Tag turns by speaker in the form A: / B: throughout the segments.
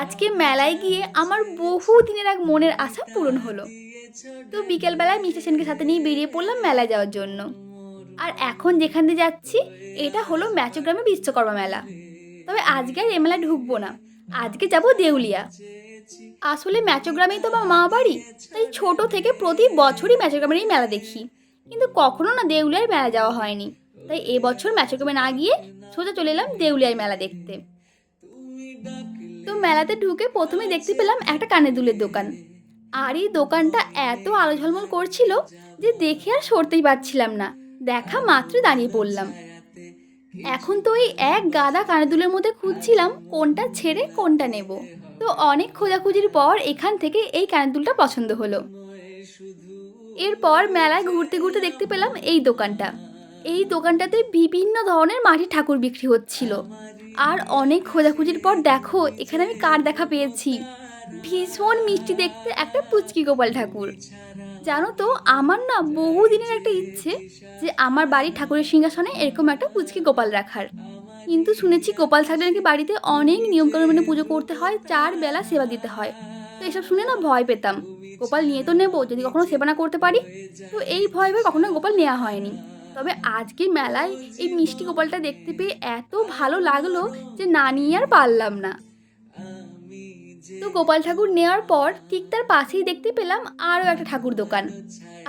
A: আজকে মেলায় গিয়ে আমার বহু দিনের এক মনের আশা পূরণ হলো। তো বিকেলবেলায় মিস্টার সেনকে সাথে নিয়ে বেরিয়ে পড়লাম মেলায় যাওয়ার জন্য। আর এখন যেখান দিয়ে যাচ্ছি, এটা হলো ম্যাচোগ্রামে বিশ্বকর্মা মেলা। তবে আজকে আর এ মেলায় ঢুকবো না। আজকে যাব দেউলিয়া। আসলে ম্যাচোগ্রামেই তো আমার মা বাড়ি, তাই ছোট থেকে প্রতি বছরই ম্যাচোগ্রামের এই মেলা দেখি। কিন্তু কখনো না দেউলিয়ার মেলা যাওয়া হয়নি। তাই এবছর ম্যাচোগ্রামে না গিয়ে সোজা চলে এলাম দেউলিয়ার মেলা দেখতে। তো মেলাতে ঢুকে প্রথমে দেখতে পেলাম একটা কানে দুলের দোকান। আর এই দোকানটা এত আলো ঝলমল করছিল যে দেখে আর সরতেই পারছিলাম না। দেখা মাত্রই দাঁড়িয়ে পড়লাম। এখন তো এই এক গাদা কানের দুলের মধ্যে খুঁজছিলাম কোনটা ছেড়ে কোনটা নেব। তো অনেক খোঁজাখুঁজির পর এখান থেকে এই কানের দুলটা পছন্দ হলো। এরপর মেলায় ঘুরতে ঘুরতে দেখতে পেলাম এই দোকানটা। এই দোকানটাতে বিভিন্ন ধরনের মাটির ঠাকুর বিক্রি হচ্ছিল। আর অনেক খোঁজাখুঁজির পর দেখো, এখানে আমি কার দেখা পেয়েছি। ভীষণ মিষ্টি দেখতে একটা পুচকি গোপাল ঠাকুর। জানো তো, আমার না বহু দিনের একটা ইচ্ছে যে আমার বাড়ির ঠাকুরের সিংহাসনে এরকম একটা পুচকি গোপাল রাখার। কিন্তু শুনেছি গোপাল থাকলে নাকি বাড়িতে অনেক নিয়মকানুন মেনে পুজো করতে হয়, চার বেলা সেবা দিতে হয়। তো এসব শুনে না ভয় পেতাম। গোপাল নিয়ে তো নেব, যদি কখনো সেবা না করতে পারি, তো এই ভয় ভয় কখনো গোপাল নেওয়া হয়নি। তবে আজকে মেলায় এই মিষ্টি গোপালটা দেখতে পেয়ে এত ভালো লাগল যে না নিয়ে আর পারলাম না। তো গোপাল ঠাকুর নেওয়ার পর ঠিক তার পাশেই দেখতে পেলাম আরও একটা ঠাকুর দোকান।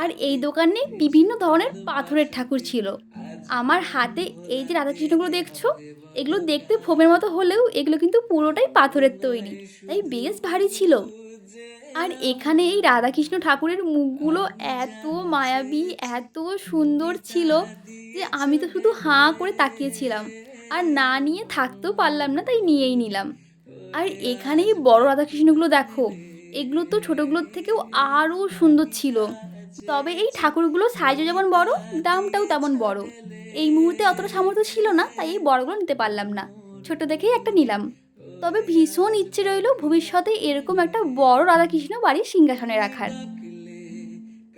A: আর এই দোকানে বিভিন্ন ধরনের পাথরের ঠাকুর ছিল। আমার হাতে এই যে রাধাকৃষ্ণগুলো দেখছ, এগুলো দেখতে ফোমের মতো হলেও এগুলো কিন্তু পুরোটাই পাথরের তৈরি। তাই বেশ ভারী ছিল। আর এখানে এই রাধাকৃষ্ণ ঠাকুরের মুখগুলো এত মায়াবী, এত সুন্দর ছিল যে আমি তো শুধু হাঁ করে তাকিয়েছিলাম। আর না নিয়ে থাকতেও পারলাম না, তাই নিয়েই নিলাম। আর এখানে এই বড় রাধাকৃষ্ণগুলো দেখো, এগুলো তো ছোটোগুলোর থেকেও আরও সুন্দর ছিল। তবে এই ঠাকুরগুলো সাইজও যেমন বড়, দামটাও তেমন বড়। এই মুহূর্তে অতটা সামর্থ্য ছিল না, তাই এই বড়গুলো নিতে পারলাম না। ছোট দেখেই একটা নিলাম। তবে ভীষণ ইচ্ছে রইল ভবিষ্যতে এরকম একটা বড় রাধাকৃষ্ণ বাড়ির সিংহাসনে রাখার।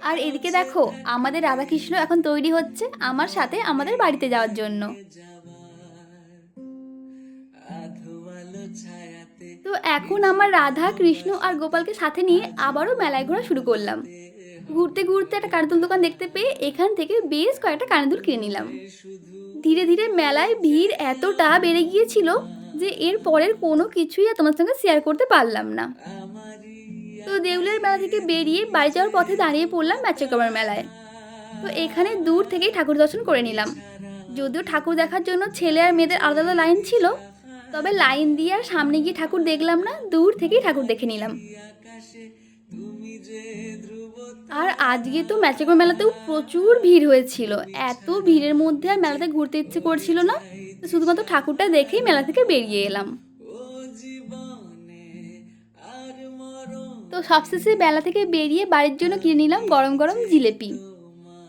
A: আর এদিকে দেখো, আমাদের রাধাকৃষ্ণ এখন তৈরি হচ্ছে আমার সাথে আমাদের বাড়িতে যাওয়ার জন্য। তো এখন আমার রাধা, কৃষ্ণ আর গোপালকে সাথে নিয়ে আবারও মেলায় ঘোরা শুরু করলাম। ঘুরতে ঘুরতে একটা কানের দোকান দেখতে পেয়ে এখান থেকে বেশ কয়েকটা কানের কিনে নিলাম। ধীরে ধীরে মেলায় ভিড় এতটা বেড়ে গিয়েছিল যে এর পরের কোনো কিছুই আর তোমার সঙ্গে শেয়ার করতে পারলাম না। তো দেউলের মেলা থেকে বেরিয়ে বাড়ি যাওয়ার পথে দাঁড়িয়ে পড়লাম ম্যাচকমার মেলায়। তো এখানে দূর থেকেই ঠাকুর দর্শন করে নিলাম। যদিও ঠাকুর দেখার জন্য ছেলে আর মেয়েদের আলাদা আলাদা লাইন ছিল, তবে লাইন দিয়ে আর সামনে গিয়ে ঠাকুর দেখলাম না, দূর থেকেই ঠাকুর দেখে নিলাম। আর আজকে তো ম্যাচেকর মেলাতেও প্রচুর ভিড় হয়েছিল। এত ভিড়ের মধ্যে আর মেলাতে ঘুরতে ইচ্ছে করছিল না। শুধুমাত্র ঠাকুরটা দেখেই মেলা থেকে বেরিয়ে এলাম। তো সবশেষে মেলা থেকে বেরিয়ে বাড়ির জন্য কিনে নিলাম গরম গরম জিলেপি।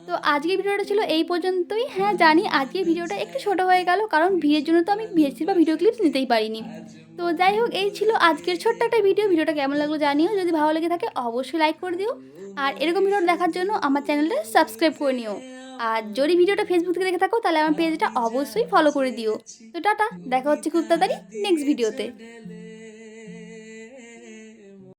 A: তো আজকের ভিডিওটা ছিল এই পর্যন্তই। হ্যাঁ জানি আজকের ভিডিওটা একটু ছোট হয়ে গেল, কারণ ভিড়ের জন্য তো আমি ভেস্টির বা ভিডিও ক্লিপস নিতেই পারিনি। তো যাই হোক, এই ছিল আজকের ছোট্ট একটা ভিডিও ভিডিওটা কেমন লাগল জানিও। যদি ভালো লেগে থাকে, অবশ্যই লাইক করে দিও। আর এরকম ভিডিও দেখার জন্য আমার চ্যানেলটা সাবস্ক্রাইব করে নিও। আর যদি ভিডিওটা ফেসবুক থেকে দেখে থাকো, তাহলে আমার পেজটা অবশ্যই ফলো করে দিও। তো টাটা, দেখা হচ্ছে খুব তাড়াতাড়ি নেক্সট ভিডিওতে